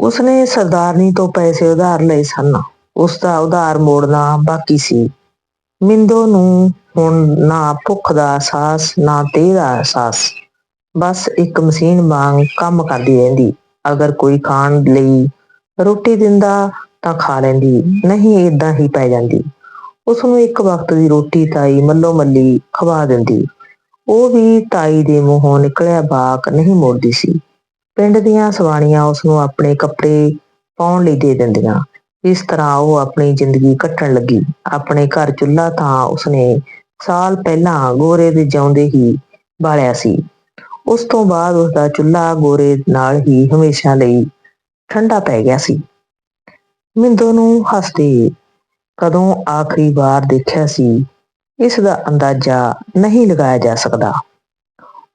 ਉਸਨੇ ਸਰਦਾਰਨੀ ਤੋਂ ਪੈਸੇ ਉਧਾਰ ਲਏ ਸਨ। ਉਸ ਦਾ ਉਧਾਰ ਮੋੜਨਾ ਬਾਕੀ ਸੀ। ਮਿੰਦੋ ਨੂੰ ਹੁਣ ਨਾ ਭੁੱਖ ਦਾ ਅਹਿਸਾਸ, ਨਾ ਤੇਹ ਦਾ ਅਹਿਸਾਸ। ਬਸ ਇੱਕ ਮਸ਼ੀਨ ਵਾਂਗ ਕੰਮ ਕਰਦੀ ਰਹਿੰਦੀ। ਅਗਰ ਕੋਈ ਖਾਣ ਲਈ ਰੋਟੀ ਦਿੰਦਾ ਤਾਂ ਖਾ ਲੈਂਦੀ, ਨਹੀਂ ਏਦਾਂ ਹੀ ਪੈ ਜਾਂਦੀ। ਉਸ ਨੂੰ ਇੱਕ ਵਕਤ ਦੀ ਰੋਟੀ ਤਾਈ ਮੱਲੋ ਮੱਲੀ ਖਵਾ ਦਿੰਦੀ। ਉਹ ਵੀ ਤਾਈ ਦੇ ਮੂੰਹੋਂ ਨਿਕਲਿਆ ਬਾਕ ਨਹੀਂ ਮੋੜਦੀ ਸੀ। ਪਿੰਡ ਦੀਆਂ ਸਵਾਣੀਆਂ ਉਸ ਨੂੰ ਆਪਣੇ ਕੱਪੜੇ ਪਾਉਣ ਲਈ ਦੇ ਦਿੰਦੀਆਂ। ਇਸ ਤਰ੍ਹਾਂ ਉਹ ਆਪਣੀ ਜ਼ਿੰਦਗੀ ਕੱਟਣ ਲੱਗੀ। ਆਪਣੇ ਘਰ ਚੁੱਲ੍ਹਾ ਤਾਂ ਉਸਨੇ ਸਾਲ ਪਹਿਲਾਂ ਗੋਰੇ ਦੇ ਜਿਉਂਦੇ ਹੀ ਬਾਲਿਆ ਸੀ। ਉਸ ਤੋਂ ਬਾਅਦ ਉਸ ਦਾ ਚੁੱਲ੍ਹਾ ਗੋਰੇ ਨਾਲ ਹੀ ਹਮੇਸ਼ਾ ਲਈ ਠੰਡਾ ਪੈ ਗਿਆ ਸੀ। ਮਿੰਦੋ ਨੂੰ ਹੱਸਦੇ ਕਦੋਂ ਆਖਰੀ ਵਾਰ ਦੇਖਿਆ ਸੀ, ਇਸ ਦਾ ਅੰਦਾਜ਼ਾ ਨਹੀਂ ਲਗਾਇਆ ਜਾ ਸਕਦਾ।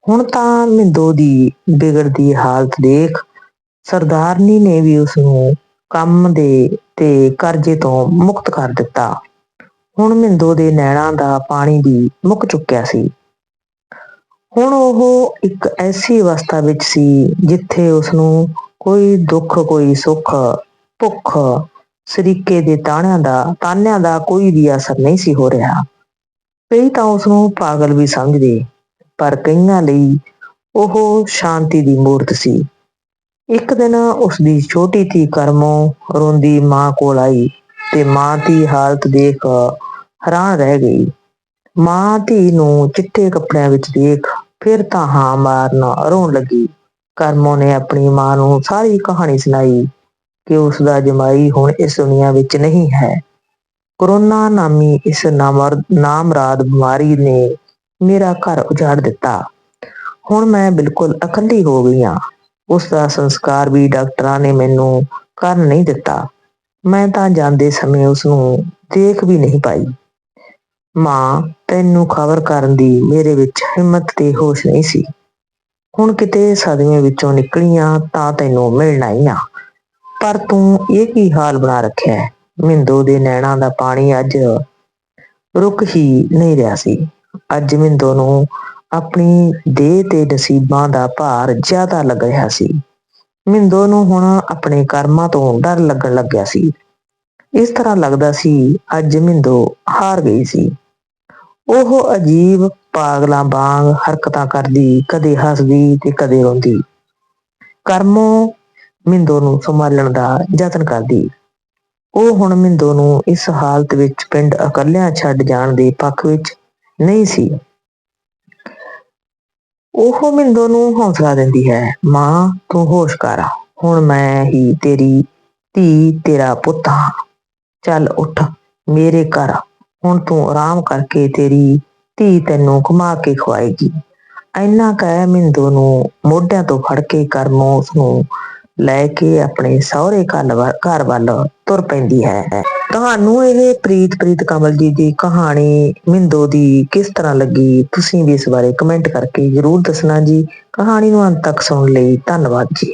ਹੁਣ ਤਾਂ ਮਿੰਦੋ ਦੀ ਵਿਗੜਦੀ ਹਾਲਤ ਦੇਖ ਸਰਦਾਰਨੀ ਨੇ ਵੀ ਉਸ ਨੂੰ ਕੰਮ ਦੇ ਤੇ ਕਰਜ਼ੇ ਤੋਂ ਮੁਕਤ ਕਰ ਦਿੱਤਾ। ਹੁਣ ਮਿੰਦੋ ਦੇ ਨੈਣਾਂ ਦਾ ਪਾਣੀ ਵੀ ਮੁੱਕ ਚੁੱਕਿਆ ਸੀ। ਹੁਣ ਉਹ ਇੱਕ ਐਸੀ ਅਵਸਥਾ ਵਿੱਚ ਸੀ ਜਿੱਥੇ ਉਸ ਨੂੰ ਕੋਈ ਦੁੱਖ, ਕੋਈ ਸੁੱਖ, ਭੁੱਖ, ਸਰੀਕੇ ਦੇ ਤਾਣਿਆਂ ਦਾ, ਤਾਨਿਆਂ ਦਾ ਕੋਈ ਵੀ ਅਸਰ ਨਹੀਂ ਸੀ ਹੋ ਰਿਹਾ। ਕਈ ਤਾਂ ਉਸ ਨੂੰ ਪਾਗਲ ਵੀ ਸਮਝਦੇ ਪਰ ਕਈਆਂ ਲਈ ਉਹ ਸ਼ਾਂਤੀ ਦੀ ਮੂਰਤ ਸੀ। ਇੱਕ ਦਿਨ ਉਸ ਦੀ ਛੋਟੀ ਧੀ ਕਰਮੋਂ ਰੋਂਦੀ ਮਾਂ ਕੋਲ ਆਈ ਤੇ ਮਾਂ ਦੀ ਹਾਲਤ ਦੇਖ ਹੈਰਾਨ ਰਹਿ ਗਈ। ਮਾਂ ਧੀ ਨੂੰ ਚਿੱਟੇ ਕੱਪੜਿਆਂ ਵਿੱਚ ਦੇਖ ਫਿਰ ਤਾਂ ਹਾਂ ਮਾਰਨ ਰੋਣ ਲੱਗੀ। ਕਰਮੋ ਨੇ ਆਪਣੀ ਮਾਂ ਨੂੰ ਸਾਰੀ ਕਹਾਣੀ ਸੁਣਾਈ ਕਿ ਉਸ ਦਾ ਜਮਾਈ ਹੁਣ ਇਸ ਦੁਨੀਆ ਵਿੱਚ ਨਹੀਂ ਹੈ। ਕਰੋਨਾ ਨਾਮੀ ਇਸ ਨਾਮਰ ਨਾਮਰਾਦ ਬਿਮਾਰੀ ਨੇ ਮੇਰਾ ਘਰ ਉਜਾੜ ਦਿੱਤਾ। ਹੁਣ ਮੈਂ ਬਿਲਕੁਲ ਇਕੱਲੀ ਹੋ ਗਈ ਹਾਂ। ਉਸ ਦਾ ਸੰਸਕਾਰ ਵੀ ਡਾਕਟਰਾਂ ਨੇ ਮੈਨੂੰ ਕਰਨ ਨਹੀਂ ਦਿੱਤਾ। ਮੈਂ ਤਾਂ ਜਾਂਦੇ ਸਮੇਂ ਉਸ ਨੂੰ ਦੇਖ ਵੀ ਨਹੀਂ ਪਾਈ। ਮਾਂ, ਤੈਨੂੰ ਖਬਰ ਕਰਨ ਦੀ ਮੇਰੇ ਵਿੱਚ ਹਿੰਮਤ ਤੇ ਹੋਸ਼ ਨਹੀਂ ਸੀ। ਹੁਣ ਕਿਤੇ ਸਦਮੇ ਵਿੱਚੋਂ ਨਿਕਲੀਆਂ ਤਾਂ ਤੈਨੂੰ ਮਿਲਣਾ ਹੀ। ਆ ਪਰ ਤੂੰ ਇਹ ਕੀ ਹਾਲ ਬਣਾ ਰੱਖਿਆ ਹੈ? ਮਿੰਦੋ ਦੇ ਨੈਣਾਂ ਦਾ ਪਾਣੀ ਅੱਜ ਰੁਕ ਹੀ ਨਹੀਂ ਰਿਹਾ ਸੀ। ਅੱਜ ਮਿੰਦੋ ਨੂੰ ਆਪਣੀ ਦੇਹ ਤੇ ਨਸੀਬਾਂ ਦਾ ਭਾਰ ਜ਼ਿਆਦਾ ਲੱਗ ਰਿਹਾ ਸੀ। ਮਿੰਦੋ ਨੂੰ ਹੁਣ ਆਪਣੇ ਕਰਮਾਂ ਤੋਂ ਡਰ ਲੱਗਣ ਲੱਗਿਆ ਸੀ। ਇਸ ਤਰ੍ਹਾਂ ਲੱਗਦਾ ਸੀ, ਅੱਜ ਮਿੰਦੋ ਹਾਰ ਗਈ ਸੀ। ਉਹ ਅਜੀਬ ਪਾਗਲਾਂ ਵਾਂਗ ਹਰਕਤਾਂ ਕਰਦੀ, ਕਦੇ ਹੱਸਦੀ ਤੇ ਕਦੇ ਰੋਂਦੀ। ਕਰਮੋ ਮਿੰਦੋ ਨੂੰ ਸੰਭਾਲਣ ਦਾ ਯਤਨ ਕਰਦੀ। ਉਹ ਹੁਣ ਮਿੰਦੋ ਨੂੰ ਇਸ ਹਾਲਤ ਵਿੱਚ ਪਿੰਡ ਇਕੱਲਿਆਂ ਛੱਡ ਜਾਣ ਦੇ ਪੱਖ ਵਿੱਚ ਨਹੀਂ ਸੀ। ਉਹ ਮਿੰਦੋ ਨੂੰ ਹੌਸਲਾ ਦਿੰਦੀ ਹੈ, ਮਾਂ, ਤੂੰ ਹੋਸ਼ ਕਰ। ਹੁਣ ਮੈਂ ਹੀ ਤੇਰੀ ਧੀ, ਤੇਰਾ ਪੁੱਤ ਹਾਂ। ਚੱਲ ਉੱਠ, ਮੇਰੇ ਘਰ। ਹੁਣ ਤੂੰ ਆਰਾਮ ਕਰਕੇ ਤੇਰੀ ਧੀ ਤੈਨੂੰ ਘੁਮਾ ਕੇ ਖਵਾਏਗੀ। ਐਨਾ ਕਹਿ ਮਿੰਦੋ ਨੂੰ ਮੋਢਿਆਂ ਤੋਂ ਫੜ ਕੇ ਕਰਮੋਂ ਉਸ ਨੂੰ ਲੈ ਕੇ ਆਪਣੇ ਸਹੁਰੇ ਘਰ ਵੱਲ- ਘਰ ਵੱਲ ਤੁਰ ਪੈਂਦੀ ਹੈ। ਤੁਹਾਨੂੰ ਇਹ ਪ੍ਰੀਤ ਪ੍ਰੀਤ ਕਮਲ ਜੀ ਦੀ ਕਹਾਣੀ ਮਿੰਦੋ ਦੀ ਕਿਸ ਤਰ੍ਹਾਂ ਲੱਗੀ? ਤੁਸੀਂ ਵੀ ਇਸ ਬਾਰੇ ਕਮੈਂਟ ਕਰਕੇ ਜਰੂਰ ਦੱਸਣਾ ਜੀ। ਕਹਾਣੀ ਨੂੰ ਅੰਤ ਤੱਕ ਸੁਣਨ ਲਈ ਧੰਨਵਾਦ ਜੀ।